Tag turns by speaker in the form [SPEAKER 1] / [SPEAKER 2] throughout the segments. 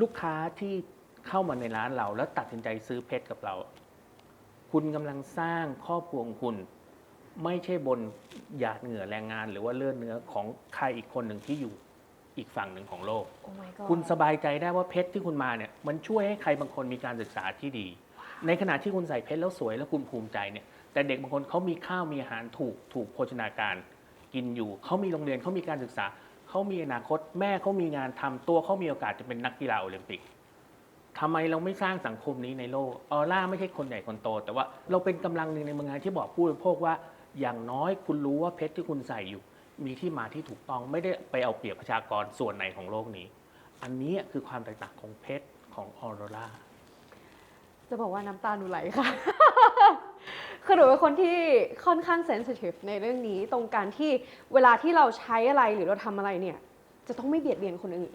[SPEAKER 1] ลูกค้าที่เข้ามาในร้านเราแล้วตัดสินใจซื้อเพชรกับเรา คุณกำลังสร้างครอบครัวของคุณ ไม่ใช่บนหยาดเหงื่อแรงงาน หรือว่าเลือดเนื้อของใครอีกคนหนึ่งที่อยู่อีกฝั่งหนึ่งของโลก
[SPEAKER 2] โอ้ my god
[SPEAKER 1] คุณสบายใจได้ว่าเพชรที่คุณมาเนี่ยมันช่วยให้ใครบางคนมีการศึกษาที่ดี ในขณะที่คุณใส่เพชรแล้วสวยแล้วคุณภูมิใจเนี่ย แต่เด็กบางคนเขามีข้าวมีอาหารถูกถูกโภชนาการ กินอยู่เขามีโรงเรียนเขามีการศึกษา เขามีอนาคต แม่เขามีงานทำตัวเขามีโอกาสจะเป็นนักกีฬาโอลิมปิกทำไมเราไม่สร้างสังคมนี้ในโลกออร่าไม่ใช่คนใหญ่คนโต แต่ว่าเราเป็นกำลังหนึ่งในเมืองงานที่บอกผู้บริโภคว่า อย่างน้อยคุณรู้ว่าเพชรที่คุณใส่อยู่ มีที่มาที่ถูกต้องไม่ได้ไปเอาเปรียบประชากรส่วนไหนของโลกนี้ อันนี้คือความแตกต่างของเพชรของออโรรา
[SPEAKER 2] จะบอกว่าน้ำตาหนูไหลค่ะ คือหนูเป็นคนที่ค่อนข้างเซนซิทีฟในเรื่องนี้ตรงการที่เวลาที่เราใช้อะไรหรือเราทำอะไรเนี่ย จะต้องไม่เบียดเบียนคนอื่น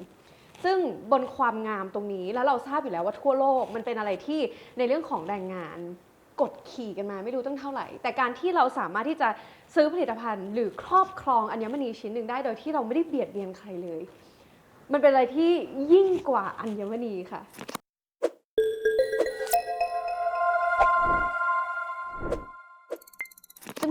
[SPEAKER 2] ซึ่งบนความงามตรงนี้แล้วเราทราบอยู่แล้วว่าทั่วโลกมันเป็นอะไรที่ในเรื่องของแรงงานกดขี่กันมาไม่รู้ตั้งเท่าไหร่ แต่การที่เราสามารถที่จะซื้อผลิตภัณฑ์ หรือครอบครองอัญมณีชิ้นหนึ่งได้ โดยที่เราไม่ได้เบียดเบียนใครเลย มันเป็นอะไรที่ยิ่งกว่าอัญมณีค่ะ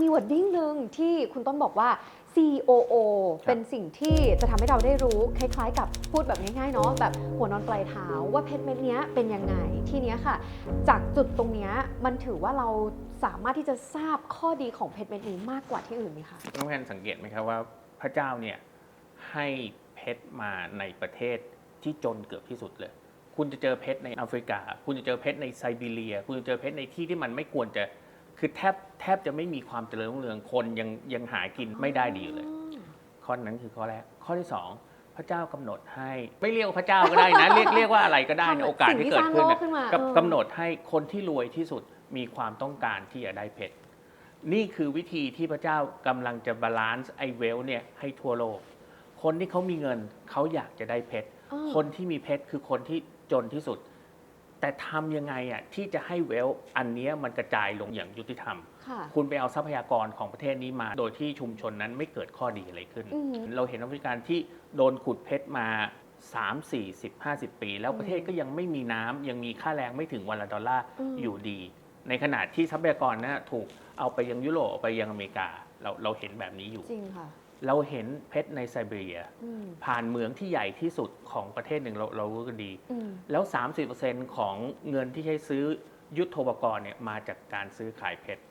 [SPEAKER 2] จะมีวอร์ดดิ้งหนึ่งที่คุณต้นบอกว่า COO
[SPEAKER 1] ครับ
[SPEAKER 2] เป็นสิ่งที่จะทำให้เราได้รู้ คล้ายๆ กับพูดแบบง่ายๆเนาะแบบหัวนอนปลายเท้าว่าเพชรเม็ดเนี้ยเป็นยังไงทีเนี้ยค่ะ จากจุดตรงเนี้ยมันถือว่าเราสามารถที่จะทราบข้อดีของเพชรเม็ดนี้มากกว่าที่อื่นไหมคะ
[SPEAKER 1] น้องแอนสังเกตไหมครับว่าพระเจ้าเนี่ยให้เพชรมาในประเทศที่จนเกือบที่สุดเลย คุณจะเจอเพชรในแอฟริกา คุณจะเจอเพชรในไซบีเรีย คุณจะเจอเพชรในที่ที่มันไม่ควรจะ คือแทบแทบจะไม่มีความเจริญรุ่งเรืองคนยังยังหากินไม่ได้ดีอยู่เลย ข้อนั้นคือข้อแรก ข้อที่สองพระเจ้ากำหนดให้ไม่เรียกว่าพระเจ้าก็ได้นะ เรียกเรียกว่าอะไรก็ได้นะ
[SPEAKER 2] ทำ
[SPEAKER 1] โอกาสที่เกิดขึ้น
[SPEAKER 2] สิ่งที่สร้างโล
[SPEAKER 1] นะ
[SPEAKER 2] กขึ้นมา
[SPEAKER 1] กับ
[SPEAKER 2] เออ
[SPEAKER 1] กำหนดให้คนที่รวยที่สุดมีความต้องการที่จะได้เพชรนี่คือวิธีที่พระเจ้ากำลังจะบาลานซ์ไอเวลเนี่ยให้ทั่วโลก คนที่เขามีเงินเขาอยากจะได้เพชร
[SPEAKER 2] อ้อ
[SPEAKER 1] คนที่มีเพชรคือคนที่จนที่สุด แต่ทำยังไงอะที่จะให้เวลอันเนี้ยมันกระจายลงอย่างยุติธรรม
[SPEAKER 2] ค่ะ
[SPEAKER 1] คุณไปเอาทรัพยากรของประเทศนี้มา โดยที่ชุมชนนั้นไม่เกิดข้อดีอะไรขึ้น
[SPEAKER 2] อือหือ
[SPEAKER 1] เราเห็นอเมริกันที่โดนขุดเพชรมา 3 4 0 50 ปี แล้วประเทศก็ยังไม่มีน้ำยังมีค่าแรงไม่ถึงวันละดอลลาร์
[SPEAKER 2] อืม
[SPEAKER 1] อยู่ดี ในขณะที่ทรัพยากรนะถูกเอาไปยังยุโรปเอาไปยังอเมริกาเราเราเห็นแบบนี้อยู่
[SPEAKER 2] จริงค่ะ
[SPEAKER 1] เราเห็นเพชรในไซบีเรีย
[SPEAKER 2] อืม
[SPEAKER 1] ผ่านเหมืองที่ใหญ่ที่สุดของประเทศหนึ่งเราเรารู้กันดี
[SPEAKER 2] อืม
[SPEAKER 1] แล้ว 30%ของเงินที่ใช้ซื้อยุทโธปกรณ์เนี่ยมาจากการซื้อขายเพชร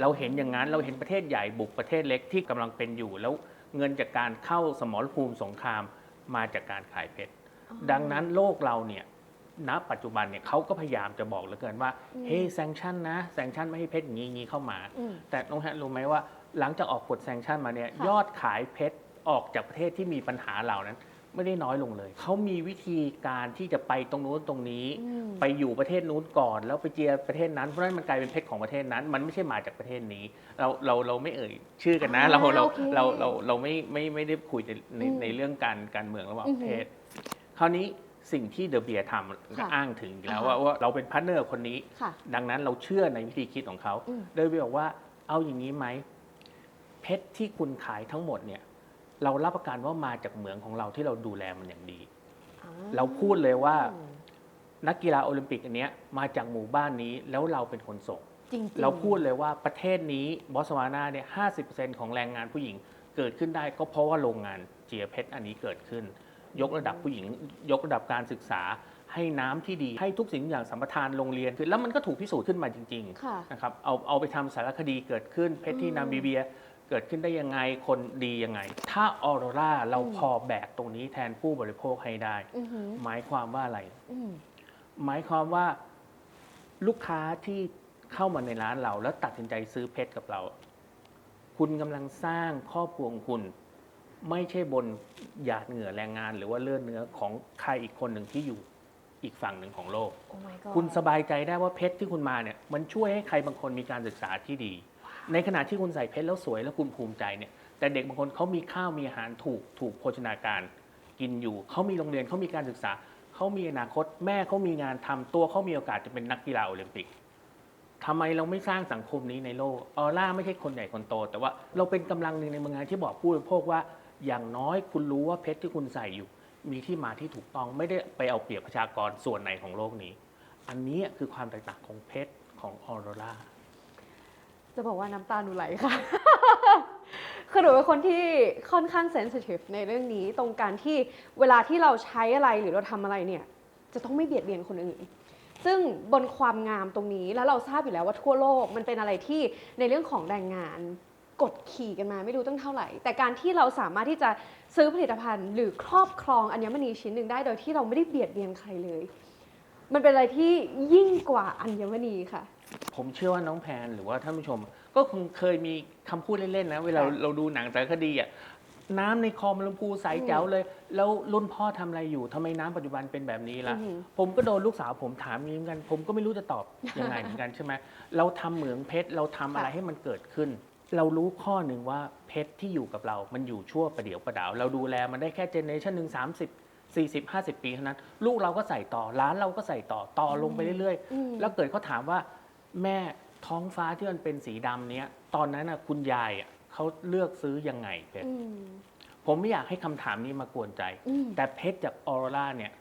[SPEAKER 1] เราเห็นอย่างนั้นเราเห็นประเทศใหญ่บุกประเทศเล็กที่กำลังเป็นอยู่ แล้วเงินจากการเข้าสมรภูมิสงครามมาจากการขายเพชรดังนั้นโลกเราเนี่ยณปัจจุบันเนี่ยเขาก็พยายามจะบอกเหลือเกินว่า
[SPEAKER 2] อืม
[SPEAKER 1] เฮ้ยแซงชั่นนะแซงชั่นไม่ให้เพชรอย่างนี้อย่างนี้เข้ามา
[SPEAKER 2] อืม
[SPEAKER 1] แต่น้องแฮะรู้ไหมว่า หลังจากออกกฎแซงชั่นมาเนี่ย
[SPEAKER 2] ค่ะ
[SPEAKER 1] ยอดขายเพชรออกจากประเทศที่มีปัญหาเหล่านั้น ไม่ได้น้อยลงเลย เขามีวิธีการที่จะไปตรงนู้นตรงนี้
[SPEAKER 2] อืม
[SPEAKER 1] ไปอยู่ประเทศนู้นก่อน แล้วไปเจียประเทศนั้นเพราะฉะนั้นมันกลายเป็นเพชรของประเทศนั้น มันไม่ใช่มาจากประเทศนี้ เราเราเราไม่เอ่ยชื่อกันนะ
[SPEAKER 2] อ่า
[SPEAKER 1] เราเรา
[SPEAKER 2] โอเค
[SPEAKER 1] เราเราเราไม่ไม่ไม่ได้คุยในใน
[SPEAKER 2] อืม
[SPEAKER 1] ในเรื่องการการเมืองระหว่าง
[SPEAKER 2] อื
[SPEAKER 1] ป
[SPEAKER 2] อ
[SPEAKER 1] ระ
[SPEAKER 2] หือ
[SPEAKER 1] เทศ คราวนี้สิ่งที่เดอะเบียร์ทำก็
[SPEAKER 2] ค่ะ
[SPEAKER 1] อ้างถึงอีกแล้ว
[SPEAKER 2] อ่าฮะ
[SPEAKER 1] ว่าว่าเราเป็นพาร์ทเนอร์คนนี้
[SPEAKER 2] ค่ะ
[SPEAKER 1] ดังนั้นเราเชื่อในวิธีคิดของเขา
[SPEAKER 2] อืม
[SPEAKER 1] โดยบอกว่าเอาอย่างนี้ไหม เพชรที่คุณขายทั้งหมดเนี่ย เรารับประกันว่ามาจากเหมืองของเราที่เราดูแลมันอย่างดี
[SPEAKER 2] อ่
[SPEAKER 1] เราพูดเลยว่า นักกีฬาโอลิมปิกอันเนี้ยมาจากหมู่บ้านนี้แล้วเราเป็นคนส่ง
[SPEAKER 2] จริงๆ
[SPEAKER 1] เราพูดเลยว่าประเทศนี้บอสวานาเนี่ยห้ของแรงงานผู้หญิงเกิดขึ้นได้ก็เพราะว่าโรงงานเจียเพชรอันนี้เกิดขึ้น ยกระดับผู้หญิง ยกระดับการศึกษา ให้น้ำที่ดีให้ทุกสิ่งทุกอย่างสัมปทานโรงเรียนคือแล้วมันก็ถูกพิสูจน์ขึ้นมาจริงๆ
[SPEAKER 2] ค่ะ
[SPEAKER 1] นะครับเอาเอาไปทำสารคดีเกิดขึ้นเพชรที่
[SPEAKER 2] อืม
[SPEAKER 1] นามิเบีย เกิดขึ้นได้ยังไงคนดียังไง ถ้าออโรราเรา
[SPEAKER 2] อืม
[SPEAKER 1] พอแบกตรงนี้แทนผู้บริโภคให้ได้
[SPEAKER 2] อือหือ
[SPEAKER 1] หมายความว่าอะไร
[SPEAKER 2] อืม
[SPEAKER 1] หมายความว่าลูกค้าที่เข้ามาในร้านเรา แล้วตัดสินใจซื้อเพชรกับเรา คุณกำลังสร้างครอบครัวของคุณ ไม่ใช่บนหยาดเหงื่อแรงงาน หรือว่าเลือดเนื้อของใครอีกคนหนึ่งที่อยู่อีกฝั่งหนึ่งของโลก
[SPEAKER 2] โอ้ my god
[SPEAKER 1] คุณสบายใจได้ว่าเพชรที่คุณมาเนี่ย มันช่วยให้ใครบางคนมีการศึกษาที่ดี ในขณะที่คุณใส่เพชรแล้วสวยแล้วคุณภูมิใจเนี่ยแต่เด็กบางคนเขามีข้าวมีอาหารถูกถูกโภชนาการกินอยู่เขามีโรงเรียนเขามีการศึกษาเขามีอนาคตแม่เขามีงานทำตัวเขามีโอกาสจะเป็นนักกีฬาโอลิมปิกทำไมเราไม่สร้างสังคมนี้ในโลกออร่าไม่ใช่คนใหญ่คนโต แต่ว่าเราเป็นกำลังหนึ่งในเมืองงานที่บอกผู้บริโภคว่า อย่างน้อยคุณรู้ว่าเพชรที่คุณใส่อยู่ มีที่มาที่ถูกต้องไม่ได้ไปเอาเปรียบประชากรส่วนไหนของโลกนี้ อันนี้คือความแตกต่างของเพชรของออโรรา
[SPEAKER 2] จะบอกว่าน้ำตาหนูไหลค่ะ คือหนูเป็นคนที่ค่อนข้างเซนซิทีฟในเรื่องนี้ตรงการที่เวลาที่เราใช้อะไรหรือเราทำอะไรเนี่ย จะต้องไม่เบียดเบียนคนอื่น ซึ่งบนความงามตรงนี้แล้วเราทราบอยู่แล้วว่าทั่วโลกมันเป็นอะไรที่ในเรื่องของแรงงานกดขี่กันมาไม่รู้ตั้งเท่าไหร่ แต่การที่เราสามารถที่จะซื้อผลิตภัณฑ์ หรือครอบครองอัญมณีชิ้นหนึ่งได้โดยที่เราไม่ได้เบียดเบียนใครเลย มันเป็นอะไรที่ยิ่งกว่าอัญมณีค่ะ
[SPEAKER 1] ผมเชื่อว่าน้องแพนหรือว่าท่านผู้ชม ก็คงเคยมีคำพูดเล่นๆนะ เวลา
[SPEAKER 2] ค่ะ
[SPEAKER 1] เราดูหนังสารคดีอะน้ำในคลองลำพูใสแจ๋วเลย แล้วรุ่นพ่อทำอะไรอยู่ทำไมน้ำปัจจุบันเป็นแบบนี้ล่ะ
[SPEAKER 2] อือหือ
[SPEAKER 1] ผมก็โดนลูกสาวผมถามอย่างนี้เหมือนกัน ผมก็ไม่รู้จะตอบยังไงเหมือนกันใช่ไหมเราทำเหมืองเพชรเราทำอะไร
[SPEAKER 2] ค่ะ
[SPEAKER 1] ให้มันเกิดขึ้น เรารู้ข้อหนึ่งว่าเพชรที่อยู่กับเรา มันอยู่ชั่วประเดี๋ยวประดาว เราดูแลมันได้แค่เจเนอเรชันหนึ่งสามสิบสี่สิบห้าสิบปีเท่านั้น ลูกเราก็ใส่ต่อร้านเราก็ใส่ต่อต่อลงไปเรื่อย
[SPEAKER 2] อืม
[SPEAKER 1] ๆแล้วเกิดเขาถามว่า แม่ท้องฟ้าที่มันเป็นสีดำเนี้ย ตอนนั้นน่ะคุณยายอะเขาเลือกซื้อยังไงเพชร
[SPEAKER 2] อืม
[SPEAKER 1] ผมไม่อยากให้คำถามนี้มากวนใจ
[SPEAKER 2] อืม
[SPEAKER 1] แต่เพชรจากออโรราเนี่ย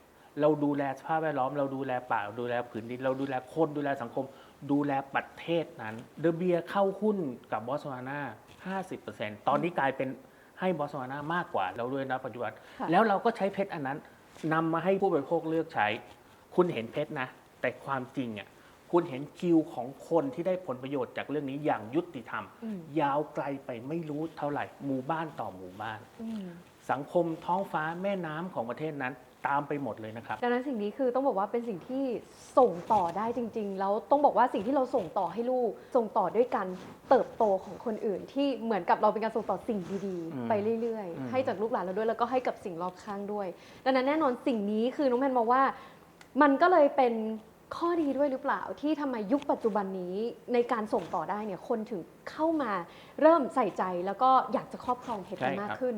[SPEAKER 1] เราดูแลสภาพแวดล้อม เราดูแลป่าเราดูแลผืนดิน เราดูแลคนดูแลสังคม ดูแลประเทศนั้นเดอะเบียเข้าหุ้นกับบอสวานา50%ตอนนี้กลายเป็นให้บอสวานามากกว่า เราด้วยนะปัจจุบัน
[SPEAKER 2] ค่ะ
[SPEAKER 1] แล้วเราก็ใช้เพชรอันนั้นนำมาให้ผู้บริโภคเลือกใช้ คุณเห็นเพชรนะ แต่ความจริงอะ คุณเห็นคิวของคนที่ได้ผลประโยชน์จากเรื่องนี้อย่างยุติธรรม
[SPEAKER 2] อืม
[SPEAKER 1] ยาวไกลไปไม่รู้เท่าไหร่หมู่บ้านต่อหมู่บ้าน
[SPEAKER 2] อืม
[SPEAKER 1] สังคมท้องฟ้าแม่น้ำของประเทศนั้นตามไปหมดเลยนะครับ
[SPEAKER 2] ดังนั้นสิ่งนี้คือต้องบอกว่าเป็นสิ่งที่ส่งต่อได้จริง ๆ แล้วต้องบอกว่าสิ่งที่เราส่งต่อให้ลูก ส่งต่อด้วยการเติบโตของคนอื่น ที่เหมือนกับเราเป็นการส่งต่อสิ่งดี
[SPEAKER 1] อืม
[SPEAKER 2] ๆไปเรื่อย
[SPEAKER 1] อืม
[SPEAKER 2] ๆให้จากลูกหลานเราด้วยแล้วก็ให้กับสิ่งรอบข้างด้วย ดังนั้นแน่นอนสิ่งนี้คือน้องแมนมองว่ามันก็เลยเป็น ข้อดีด้วยหรือเปล่าที่ทำไมยุคปัจจุบันนี้ในการส่งต่อได้เนี่ยคนถึงเข้ามาเริ่มใส่ใจแล้วก็อยากจะครอบครองเพชรกัน
[SPEAKER 1] ใช่ครับ
[SPEAKER 2] มากขึ้น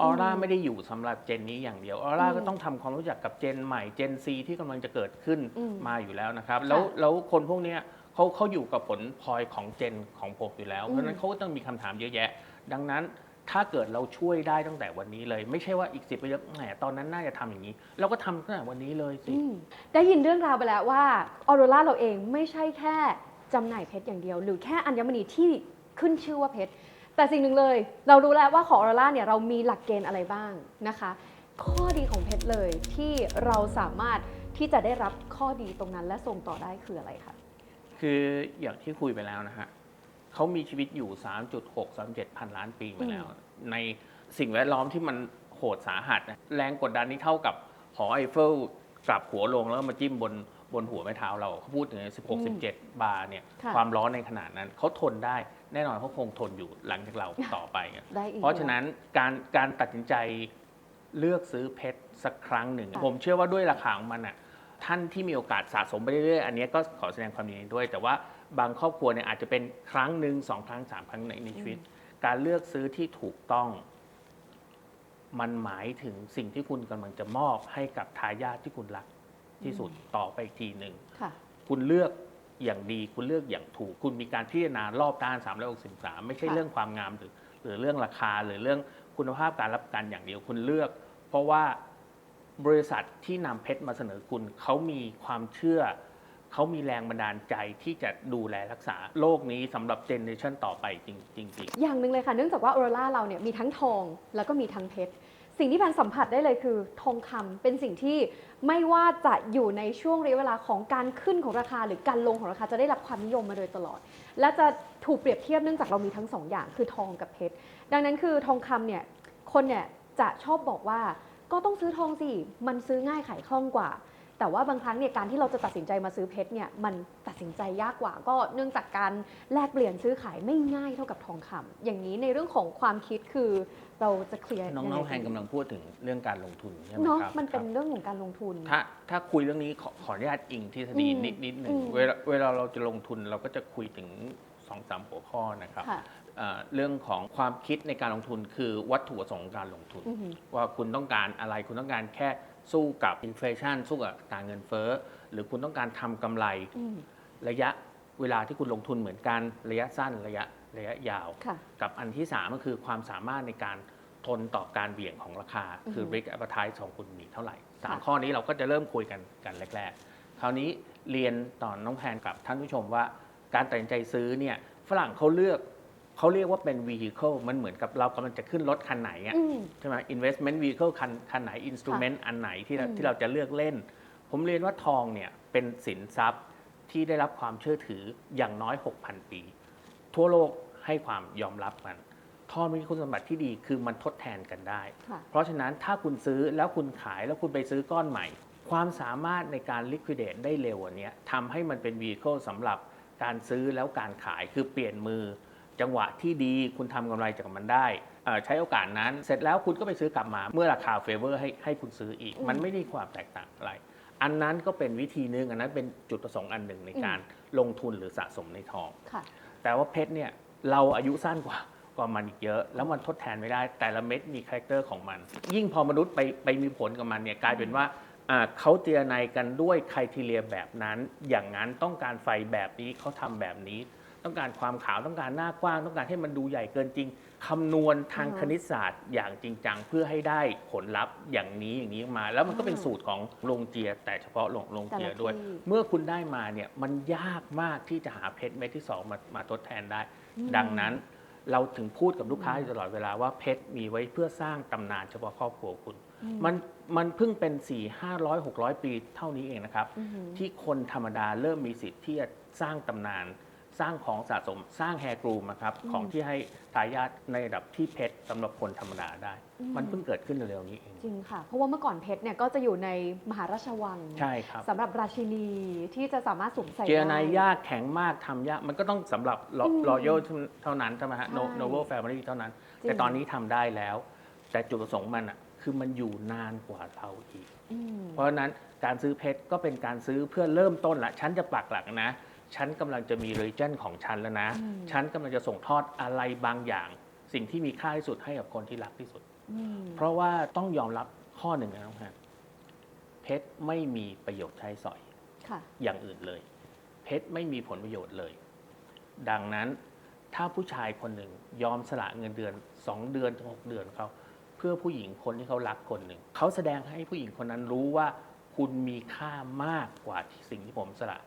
[SPEAKER 1] ออร่าไม่ได้อยู่สำหรับเจนนี้อย่างเดียว ออร่า
[SPEAKER 2] อืม
[SPEAKER 1] ก็ต้องทำความรู้จักกับเจนใหม่เจนซีที่กำลังจะเกิดขึ้น
[SPEAKER 2] อืม
[SPEAKER 1] มาอยู่แล้วนะครับ แล้ว
[SPEAKER 2] ค่ะ
[SPEAKER 1] แล้วคนพวกเนี้ยเขาเขาอยู่กับผลพลอยของเจนของผมอยู่แล้ว
[SPEAKER 2] อืม
[SPEAKER 1] เพราะฉะนั้นเขาก็ต้องมีคำถามเยอะแยะ ดังนั้น ถ้าเกิดเราช่วยได้ตั้งแต่วันนี้เลย ไม่ใช่ว่าอีกสิบปีแล้วแหมตอนนั้นน่าจะทำอย่างนี้ เราก็ทำตั้งแต่วันนี้เลยสิ
[SPEAKER 2] อืมได้ยินเรื่องราวไปแล้วว่าออโรราเราเองไม่ใช่แค่จำหน่ายเพชรอย่างเดียว หรือแค่อัญมณีที่ขึ้นชื่อว่าเพชรแต่สิ่งหนึ่งเลย เรารู้แล้วว่าของออโรราเนี่ยเรามีหลักเกณฑ์อะไรบ้างนะคะ ข้อดีของเพชรเลยที่เราสามารถที่จะได้รับข้อดีตรงนั้นและส่งต่อได้คืออะไรคะ
[SPEAKER 1] คืออย่างที่คุยไปแล้วนะฮะ เขามีชีวิตอยู่ 3.6 37 พันล้านปีมาแล้ว ในสิ่งแวดล้อมที่มันโหดสาหัสนะแรงกดดันนี้เท่ากับหอไอเฟลกลับหัวลงแล้วมาจิ้มบนบนหัวแม่เท้าเราเขาพูดถึง
[SPEAKER 2] อืม
[SPEAKER 1] 16 17 บาร์เนี่ย
[SPEAKER 2] ค่ะ
[SPEAKER 1] ความร้อนในขนาดนั้นเขาทนได้แน่นอนเขาคงทนอยู่หลังจากเราต่อไปอะ
[SPEAKER 2] ได้อีก
[SPEAKER 1] เพราะฉะนั้นการการตัดสินใจเลือกซื้อเพชรสักครั้งหนึ่ง
[SPEAKER 2] ค่ะ
[SPEAKER 1] ผมเชื่อว่าด้วยราคาของมันอะท่านที่มีโอกาสสะสมไปเรื่อยๆ อันเนี้ยก็ขอแสดงความยินดีด้วย แต่ว่า บางครอบครัวเนี่ยอาจจะเป็นครั้งหนึ่งสองครั้งสามครั้งในในชีวิต การเลือกซื้อที่ถูกต้อง มันหมายถึงสิ่งที่คุณกำลังจะมอบให้กับทายาทที่คุณรักที่สุดต่อไปอีกทีหนึ่ง
[SPEAKER 2] ค่ะ
[SPEAKER 1] คุณเลือกอย่างดีคุณเลือกอย่างถูก คุณมีการพิจารณารอบด้าน3 6 3 ไม่ใช่
[SPEAKER 2] ค่ะ
[SPEAKER 1] เรื่องความงามหรือ หรือเรื่องราคาหรือเรื่องคุณภาพการรับประกันอย่างเดียวคุณเลือก เพราะว่าบริษัทที่นำเพชรมาเสนอคุณเขามีความเชื่อ เขามีแรงบันดาลใจที่จะดูแลรักษาโลกนี้สำหรับเจเนอเรชันต่อไปจริงๆจริง
[SPEAKER 2] อย่างหนึ่งเลยค่ะ เนื่องจากว่าออโรราเราเนี่ยมีทั้งทองแล้วก็มีทั้งเพชรสิ่งที่แพนสัมผัสได้เลยคือ ทองคำเป็นสิ่งที่ไม่ว่าจะอยู่ในช่วงระยะเวลาของการขึ้นของราคา หรือการลงของราคาจะได้รับความนิยมมาโดยตลอด และจะถูกเปรียบเทียบเนื่องจากเรามีทั้งสองอย่างคือทองกับเพชรดังนั้นคือทองคำเนี่ยคนเนี่ยจะชอบบอกว่าก็ต้องซื้อทองสิ มันซื้อง่ายขายคล่องกว่า แต่ว่าบางครั้งเนี่ยการที่เราจะตัดสินใจมาซื้อเพชรเนี่ยมันตัดสินใจยากกว่า ก็เนื่องจากการแลกเปลี่ยนซื้อขายไม่ง่ายเท่ากับทองคำอย่างนี้ในเรื่องของความคิดคือเราจะเคลียร์
[SPEAKER 1] น้องๆแพนกำลังพูดถึงเรื่องการลงทุนใช่ไหม
[SPEAKER 2] เนาะ
[SPEAKER 1] ครับ
[SPEAKER 2] มันเป็น
[SPEAKER 1] ครับ
[SPEAKER 2] เรื่องของการลงทุน
[SPEAKER 1] ถ้าถ้าคุยเรื่องนี้ขอขออนุญาตอิงทฤษฎี
[SPEAKER 2] อืม
[SPEAKER 1] นิดนิดหนึ่
[SPEAKER 2] อื
[SPEAKER 1] ง
[SPEAKER 2] ม
[SPEAKER 1] เวลาเวลาเราจะลงทุนเราก็จะคุยถึงสองสามหัวข้อนะครับ
[SPEAKER 2] ค่ะ
[SPEAKER 1] เอ่อเรื่องของความคิดในการลงทุนคือวัตถุประสงค์ของการลงทุน
[SPEAKER 2] อือหือ
[SPEAKER 1] ว่าคุณต้องการอะไรคุณต้องการแค่ สู้กับอินฟลชันสู้กับอัตราเงินเฟ้อ หรือคุณต้องการทำกำไร
[SPEAKER 2] อืม
[SPEAKER 1] ระยะเวลาที่คุณลงทุนเหมือนกันระยะสั้นระยะระยะยาว
[SPEAKER 2] ค่ะ
[SPEAKER 1] กับอันที่สามก็คือความสามารถในการทนต่อการเบี่ยงของราคา คือ
[SPEAKER 2] อฮึ
[SPEAKER 1] risk appetite ของคุณมีเท่าไหร่สาม
[SPEAKER 2] ค่ะ
[SPEAKER 1] ข้อนี้เราก็จะเริ่มคุยกันกันแรก ๆ คราวนี้เรียนต่อนน้องแพนกับท่านผู้ชมว่า การตัดสินใจซื้อเนี่ยฝรั่งเขาเลือก เขาเรียกว่าเป็น vehicle มันเหมือนกับเรากำลังจะขึ้นรถคันไหนอะ
[SPEAKER 2] อืม
[SPEAKER 1] ใช่ไหม investment vehicle คันคันไหน instrument อันไหนที่เรา
[SPEAKER 2] อืม
[SPEAKER 1] ที่เราจะเลือกเล่น ผมเรียนว่าทองเนี่ยเป็นสินทรัพย์ที่ได้รับความเชื่อถืออย่างน้อย 6,000 ปี ทั่วโลกให้ความยอมรับมัน ทองมีคุณสมบัติที่ดีคือมันทดแทนกันได้
[SPEAKER 2] ค่ะ
[SPEAKER 1] เพราะฉะนั้นถ้าคุณซื้อแล้วคุณขายแล้วคุณไปซื้อก้อนใหม่ ความสามารถในการ liquidate ได้เร็วอันเนี้ยทำให้มันเป็น vehicle สำหรับการซื้อแล้วการขายคือเปลี่ยนมือ จังหวะที่ดีคุณทำกำไรจากมันได้เอ่อใช้โอกาสนั้นเสร็จแล้วคุณก็ไปซื้อกลับมาเมื่อราคาเฟเวอร์ให้ให้คุณซื้ออีก
[SPEAKER 2] อืม
[SPEAKER 1] มันไม่ได้ความแตกต่างอะไร อันนั้นก็เป็นวิธีหนึงอันนั้นเป็นจุดประสงค์อันหนึ่งในการลงทุนหรือสะสมในทอง
[SPEAKER 2] ค่ะ
[SPEAKER 1] แต่ว่าเพชรเนี่ยเราอายุสั้นกว่ากว่ามันอีกเยอะ แล้วมันทดแทนไม่ได้ แต่ละเม็ดมีคาแรคเตอร์ของมัน ยิ่งพอมนุษย์ไปไปมีผลกับมันเนี่ยกลายเป็นว่าอ่าเขาเจรนายกันด้วยครทีเรียแบบนั้น อย่างนั้นต้องการไฟแบบนี้เขาทำแบบนี้ ต้องการความขาวต้องการหน้ากว้าง ต้องการให้มันดูใหญ่เกินจริงคำนวณทาง
[SPEAKER 2] อือฮะ
[SPEAKER 1] คณิตศาสตร์อย่างจริงจังเพื่อให้ได้ผลลัพธ์อย่างนี้อย่างนี้มา แล้วมันก็เป็น
[SPEAKER 2] อ่า
[SPEAKER 1] สูตรของโรงเจีย แต่เฉพาะโรงโรงเจีย
[SPEAKER 2] แต่ละ
[SPEAKER 1] ด้วย
[SPEAKER 2] ที่
[SPEAKER 1] เมื่อคุณได้มาเนี่ยมันยากมากที่จะหาเพชรเม็ดที่สองมามาทดแทนได้
[SPEAKER 2] อืม
[SPEAKER 1] ดังนั้นเราถึงพูดกับลูกค้าอยู่ตลอดเวลาว่าเพชรมีไว้เพื่อสร้างตำนานเฉพาะครอบครัวคุณ
[SPEAKER 2] อืม
[SPEAKER 1] มันมันเพิ่งเป็น 4 5 0 0 600 ปีเท่านี้เองนะครับ
[SPEAKER 2] อือหือ
[SPEAKER 1] ที่คนธรรมดาเริ่มมีสิทธิ์ที่จะสร้างตำนาน สร้างของสะสมสร้างแฮร์กรูมนะครับ
[SPEAKER 2] อืม
[SPEAKER 1] ของที่ให้ทายาทในระดับที่เพชรสำหรับคนธรรมดาได้
[SPEAKER 2] อืม
[SPEAKER 1] มันเพิ่งเกิดขึ้นเร็วๆนี้เอง
[SPEAKER 2] จริงค่ะ เพราะว่าเมื่อก่อนเพชรเนี่ยก็จะอยู่ในมหาราชวัง
[SPEAKER 1] ใช่ครับ
[SPEAKER 2] สำหรับราชินีที่จะสามารถสวมใส่
[SPEAKER 1] เจรนาย
[SPEAKER 2] ได้
[SPEAKER 1] ยากแข็งมากทำยาก มันก็ต้องสำหรับ
[SPEAKER 2] อืม
[SPEAKER 1] รอยัลเท่านั้นใช่ไหมฮะ
[SPEAKER 2] ใช่
[SPEAKER 1] โนเวลแฟมิลี่เท่านั้น
[SPEAKER 2] จริง
[SPEAKER 1] แต่ตอนนี้ทำได้แล้ว แต่จุดประสงค์มันอะคือมันอยู่นานกว่าเราอีก
[SPEAKER 2] อืม
[SPEAKER 1] เพราะฉะนั้นการซื้อเพชรก็เป็นการซื้อเพื่อเริ่มต้นละฉันจะปักหลักนะ ฉันกำลังจะมี region ของฉันแล้วนะ
[SPEAKER 2] อืม
[SPEAKER 1] ฉันกำลังจะส่งทอดอะไรบางอย่าง สิ่งที่มีค่าที่สุดให้กับคนที่รักที่สุด
[SPEAKER 2] อืม
[SPEAKER 1] เพราะว่าต้องยอมรับข้อหนึ่งนะน้องฮะเพชรไม่มีประโยชน์ใช้สอย
[SPEAKER 2] ค่ะ
[SPEAKER 1] อย่างอื่นเลย เพชรไม่มีผลประโยชน์เลย ดังนั้นถ้าผู้ชายคนหนึ่งยอมสละเงินเดือน2เดือนถึง6เดือนเขาเพื่อผู้หญิงคนที่เขารักคนหนึ่งเขาแสดงให้ผู้หญิงคนนั้นรู้ว่าคุณมีค่ามากกว่าที่สิ่งที่ผมสละ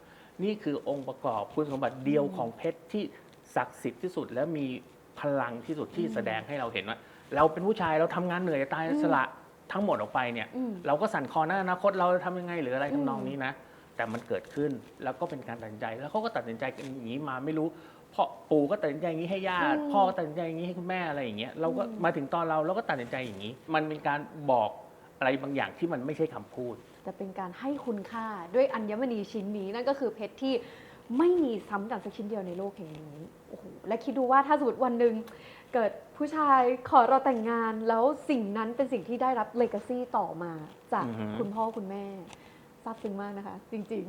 [SPEAKER 1] นี่คือองค์ประกอบคุณสมบัติเดียวของเพชรที่ศักดิ์สิทธิ์ที่สุดและมีพลังที่สุดที่
[SPEAKER 2] อืม
[SPEAKER 1] แสดงให้เราเห็นว่า เราเป็นผู้ชายเราทำงานเหนื่อยจะตาย
[SPEAKER 2] อืม
[SPEAKER 1] สละทั้งหมดออกไปเนี่ย
[SPEAKER 2] อืม
[SPEAKER 1] เราก็สั่นคลอนนะอนาคตเราจะทำยังไงหรืออะไร
[SPEAKER 2] อืม
[SPEAKER 1] ทำนองนี้นะ แต่มันเกิดขึ้นแล้วก็เป็นการตัดสินใจแล้วเขาก็ตัดสินใจกันอย่างนี้มาไม่รู้พ่อปู่ก็ตัดสินใจอย่างนี้ให้ญาติพ่อก็ตัดสินใจอย่างนี้ให้คุณแม่อะไรอย่างเงี้ยเราก็มาถึงตอนเราเราก็ตัดสินใจอย่างนี้ มันเป็นการบอกอะไรบางอย่างที่มันไม่ใช่คำพูด
[SPEAKER 2] แต่เป็นการให้คุณค่าด้วยอัญมณีชิ้นนี้นั่นก็คือเพชรที่ไม่มีซ้ำกันสักชิ้นเดียวในโลกแห่งนี้โอ้โหและคิดดูว่าถ้าสมมติวันหนึ่งเกิดผู้ชายขอเราแต่งงานแล้วสิ่งนั้นเป็นสิ่งที่ได้รับเลกาซีต่อมาจาก
[SPEAKER 1] อือฮึ
[SPEAKER 2] คุณพ่อคุณแม่ ซาบซึ้งมากนะคะ จริง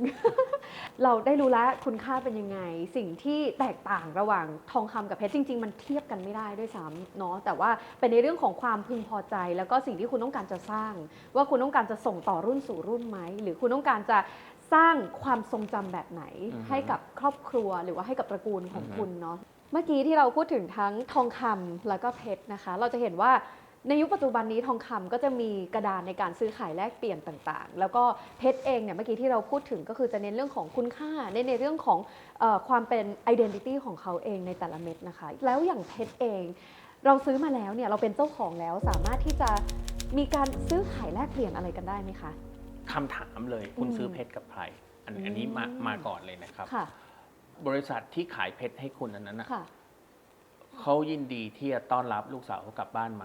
[SPEAKER 2] ๆ เราได้รู้แล้วคุณค่าเป็นยังไง สิ่งที่แตกต่างระหว่างทองคำกับเพชรจริง ๆ มันเทียบกันไม่ได้ด้วยซ้ำเนาะแต่ว่าเป็นในเรื่องของความพึงพอใจ แล้วก็สิ่งที่คุณต้องการจะสร้าง ว่าคุณต้องการจะส่งต่อรุ่นสู่รุ่นไหมหรือคุณต้องการจะสร้างความทรงจำแบบไหน ให้กับครอบครัวหรือว่าให้กับตระกูลของคุณเนาะเมื่อกี้ที่เราพูดถึงทั้งทองคำแล้วก็เพชรนะคะ เราจะเห็นว่า ในยุคปัจจุบันนี้ทองคำก็จะมีกระดานในการซื้อขายแลกเปลี่ยนต่างๆ แล้วก็เพชรเองเนี่ยเมื่อกี้ที่เราพูดถึงก็คือจะเน้นเรื่องของคุณค่าในในเรื่องของเออความเป็น identity ของเขาเองในแต่ละเม็ดนะคะ แล้วอย่างเพชรเอง เราซื้อมาแล้วเนี่ยเราเป็นเจ้าของแล้วสามารถที่จะมีการซื้อขายแลกเปลี่ยนอะไรกันได้ไหมคะ
[SPEAKER 1] คำถามเลยคุณ
[SPEAKER 2] อืม
[SPEAKER 1] ซื้อเพชรกับใครอันอันนี้มา
[SPEAKER 2] อืม
[SPEAKER 1] มาก่อนเลยนะครับ
[SPEAKER 2] ค่ะ
[SPEAKER 1] บริษัทที่ขายเพชรให้คุณอันนั้นนะ
[SPEAKER 2] ค่ะ
[SPEAKER 1] เขายินดีที่จะต้อนรับลูกสาวเขากลับบ้านไหม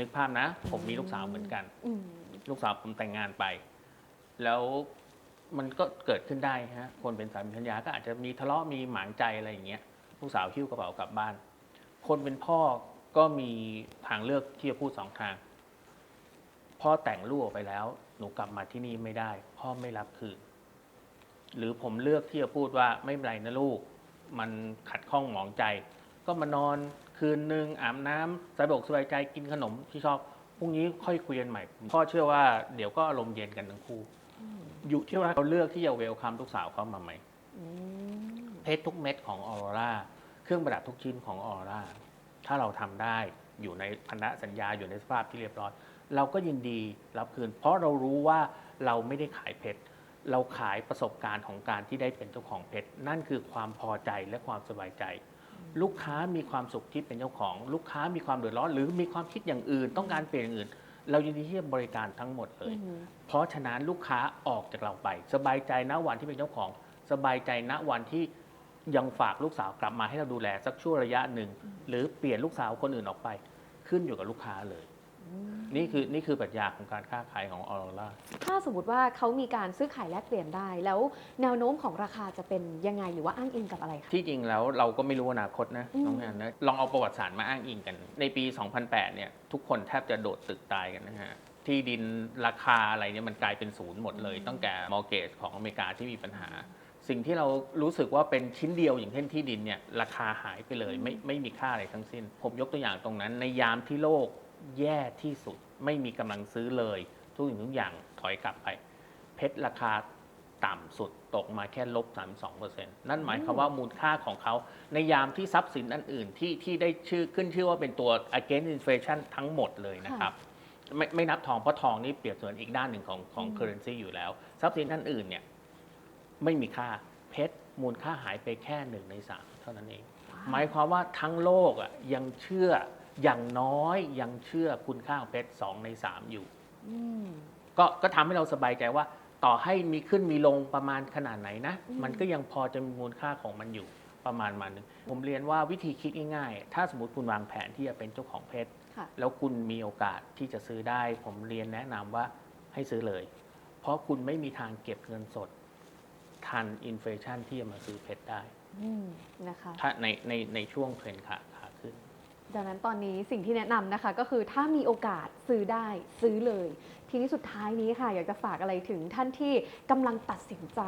[SPEAKER 1] นึกภาพนะ ผมมีลูกสาวเหมือนกัน
[SPEAKER 2] อืม
[SPEAKER 1] ลูกสาวผมแต่งงานไป แล้วมันก็เกิดขึ้นได้ฮะ คนเป็นสามีภรรยาก็อาจจะมีทะเลาะมีหมางใจอะไรอย่างเงี้ย ลูกสาวหิ้วกระเป๋ากลับบ้าน คนเป็นพ่อก็มีทางเลือกที่จะพูดสองทาง พ่อแต่งลูกออกไปแล้ว หนูกลับมาที่นี่ไม่ได้ พ่อไม่รับคืน หรือผมเลือกที่จะพูดว่าไม่เป็นไรนะลูก มันขัดข้องหมองใจ ก็มานอน คืนนึงอาบน้ำสบายอกสบายใจกินขนมที่ชอบพรุ่งนี้ค่อยคุยกันใหม่พ่อเชื่อว่าเดี๋ยวก็อารมณ์เย็นกันทั้งคู่ อยู่ที่ว่าเขาเลือกที่จะเวลคัมลูกสาวเขามาไหม
[SPEAKER 2] อืม
[SPEAKER 1] เพชรทุกเม็ดของออโรราเครื่องประดับทุกชิ้นของออโรราถ้าเราทำได้อยู่ในพันธสัญญาอยู่ในสภาพที่เรียบร้อย เราก็ยินดีรับคืน เพราะเรารู้ว่าเราไม่ได้ขายเพชรเราขายประสบการณ์ของการที่ได้เป็นเจ้าของเพชรนั่นคือความพอใจและความสบายใจ ลูกค้ามีความสุขที่เป็นเจ้าของ ลูกค้ามีความเดือดร้อนหรือมีความคิดอย่างอื่น ต้องการเปลี่ยนอย่างอื่น เรายินดีที่จะบริการทั้งหมดเลย
[SPEAKER 2] อืม
[SPEAKER 1] เพราะฉะนั้นลูกค้าออกจากเราไป สบายใจณวันที่เป็นเจ้าของ สบายใจณวันที่ยังฝากลูกสาวกลับมาให้เราดูแลสักช่วงระยะหนึ่งหรือเปลี่ยนลูกสาวคนอื่นออกไป ขึ้นอยู่กับลูกค้าเลย นี่คือนี่คือปรัชญาของการค้าขายของออโรรา
[SPEAKER 2] ถ้าสมมติว่าเขามีการซื้อขายแลกเปลี่ยนได้ แล้วแนวโน้มของราคาจะเป็นยังไงหรือว่าอ้างอิงกับอะไรคะ
[SPEAKER 1] ที่จริงแล้วเราก็ไม่รู้อนาคตนะ
[SPEAKER 2] อืม
[SPEAKER 1] น้องแอนนะลองเอาประวัติศาสตร์มาอ้างอิงกัน ในปี 2008 เนี่ยทุกคนแทบจะโดดตึกตายกันนะฮะที่ดินราคาอะไรเนี่ยมันกลายเป็นศูนย์หมดเลย ตั้งแต่มอร์เกจของอเมริกาที่มีปัญหา สิ่งที่เรารู้สึกว่าเป็นชิ้นเดียวอย่างเช่นที่ดินเนี่ยราคาหายไปเลยไม่ไม่มีค่าอะไรทั้งสิ้น ผมยกตัวอย่างตรงนั้นในยามที่โลก แย่ที่สุด ไม่มีกำลังซื้อเลย ทุกสิ่งทุกอย่างถอยกลับไป เพชรราคาต่ำสุดตกมาแค่ลบ 32%นั่นหมายความว่ามูลค่าของเขา ในยามที่ทรัพย์สินอันอื่นที่ที่ได้ชื่อขึ้นชื่อว่าเป็นตัว against inflation ทั้งหมดเลยนะครับ ไม่ไม่นับทองเพราะทองนี่เปรียบเสมือนอีกด้านหนึ่งของของ
[SPEAKER 2] อืม
[SPEAKER 1] currency อยู่แล้ว ทรัพย์สินอันอื่นเนี่ยไม่มีค่าเพชรมูลค่าหายไปแค่หนึ่งในสามเท่านั้นเอง หมายความว่าทั้งโลกอะยังเชื่อ อย่างน้อยยังเชื่อคุณค่าของเพชรสองในสามอยู่
[SPEAKER 2] อืม
[SPEAKER 1] ก็ก็ทำให้เราสบายใจว่า ต่อให้มีขึ้นมีลงประมาณขนาดไหนนะ
[SPEAKER 2] อืม
[SPEAKER 1] มันก็ยังพอจะมีมูลค่าของมันอยู่ประมาณมาหนึ่งผมเรียนว่าวิธีคิดง่ายๆ ถ้าสมมติคุณวางแผนที่จะเป็นเจ้าของเพชร
[SPEAKER 2] ค่ะ
[SPEAKER 1] แล้วคุณมีโอกาสที่จะซื้อได้ ผมเรียนแนะนำว่าให้ซื้อเลย เพราะคุณไม่มีทางเก็บเงินสด ทันอินฟลชันที่จะมาซื้อเพชรได้
[SPEAKER 2] อืม นะคะ
[SPEAKER 1] ถ้าในในในช่วงเทรนด์ขาขาขึ้น
[SPEAKER 2] ดังนั้นตอนนี้สิ่งที่แนะนำนะคะก็คือถ้ามีโอกาสซื้อได้ซื้อเลย ทีนี้สุดท้ายนี้ค่ะ อยากจะฝากอะไรถึงท่านที่กำลังตัดสินใจ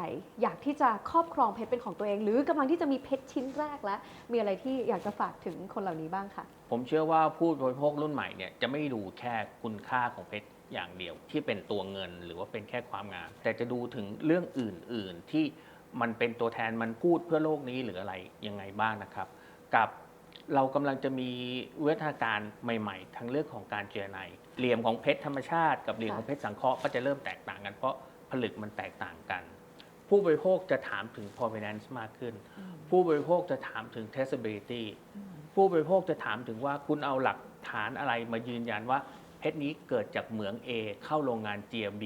[SPEAKER 2] อยากที่จะครอบครองเพชรเป็นของตัวเอง หรือกำลังที่จะมีเพชรชิ้นแรกแล้ว มีอะไรที่อยากจะฝากถึงคนเหล่านี้บ้างคะ
[SPEAKER 1] ผมเชื่อว่าผู้บริโภครุ่นใหม่เนี่ยจะไม่ดูแค่คุณค่าของเพชรอย่างเดียว ที่เป็นตัวเงินหรือว่าเป็นแค่ความงาม แต่จะดูถึงเรื่องอื่น ๆ ที่มันเป็นตัวแทนมันพูดเพื่อโลกนี้หรืออะไรยังไงบ้างนะครับ กับ เรากำลังจะมีวิวัฒนาการใหม่ ๆ ทั้งเรื่องของการเจรไนเหลี่ยมของเพชรธรรมชาติ กับเหลี่ยมของเพชรสังเคราะห์ก็จะเริ่มแตกต่างกัน เพราะผลึกมันแตกต่างกัน ผู้บริโภคจะถามถึง provenance มากขึ้น ผู้บริโภคจะถามถึง traceability ผู้บริโภคจะถามถึงว่าคุณเอาหลักฐานอะไรมายืนยันว่าเพชรนี้เกิดจากเหมือง A เข้าโรงงาน GMB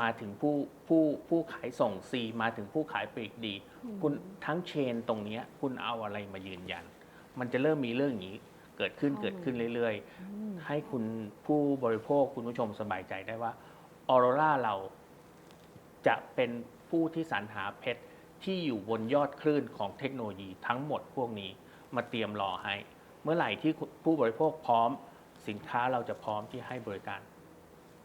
[SPEAKER 1] มาถึงผู้ผู้ผู้ขายส่ง C มาถึงผู้ขายปลีกดี คุณทั้งเชนตรงเนี้ยคุณเอาอะไรมายืนยัน มันจะเริ่มมีเรื่องอย่างนี้ เกิดขึ้น
[SPEAKER 2] ข้อมูล
[SPEAKER 1] เกิดขึ้นเรื่อยๆ ให้คุณผู้บริโภคคุณผู้ชมสบายใจได้ว่าออโรราเราจะเป็นผู้ที่สรรหาเพชรที่อยู่บนยอดคลื่นของเทคโนโลยีทั้งหมดพวกนี้มาเตรียมรอให้ เมื่อไหร่ที่ผู้บริโภคพร้อม สินค้าเราจะพร้อมที่ให้บริการ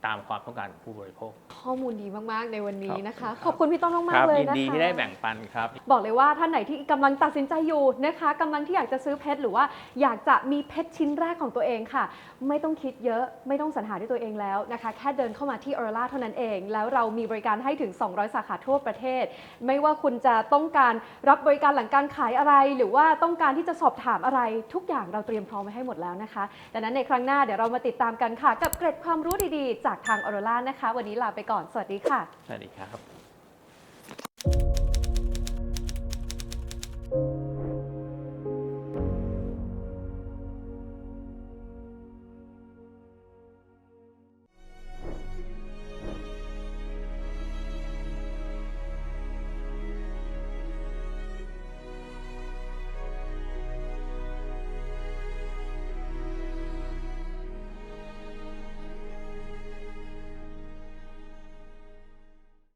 [SPEAKER 1] ตามความต้องการของผู้บริโภค
[SPEAKER 2] ข้อมูลดีมากๆ ในวันนี้นะคะ
[SPEAKER 1] ครับ
[SPEAKER 2] ขอบคุณพี่ต้น
[SPEAKER 1] ค
[SPEAKER 2] มา
[SPEAKER 1] รั
[SPEAKER 2] กๆเลย
[SPEAKER 1] ยิน
[SPEAKER 2] นะคะ
[SPEAKER 1] ดีที่ได้แบ่งปันครับ
[SPEAKER 2] บอกเลยว่าท่านไหนที่กำลังตัดสินใจอยู่นะคะกำลังที่อยากจะซื้อเพชรหรือว่าอยากจะมีเพชรชิ้นแรกของตัวเองค่ะ ไม่ต้องคิดเยอะไม่ต้องสรรหาด้วยตัวเองแล้วนะคะ แค่เดินเข้ามาที่ออร่าเท่านั้นเอง แล้วเรามีบริการให้ถึง 200 สาขาทั่วประเทศ ไม่ว่าคุณจะต้องการรับบริการหลังการขายอะไร หรือว่าต้องการที่จะสอบถามอะไร ทุกอย่างเราเตรียมพร้อมไว้ให้หมดแล้วนะคะดังนั้นในครั้งหน้าเดี๋ยวเรามาติดตามกันค่ะ กับเกร็ดความรู้ดีๆ จากทางออร่านะคะ วันนี้ลาไปก่อน สวัสดีค่ะ
[SPEAKER 1] สวัสดีครับ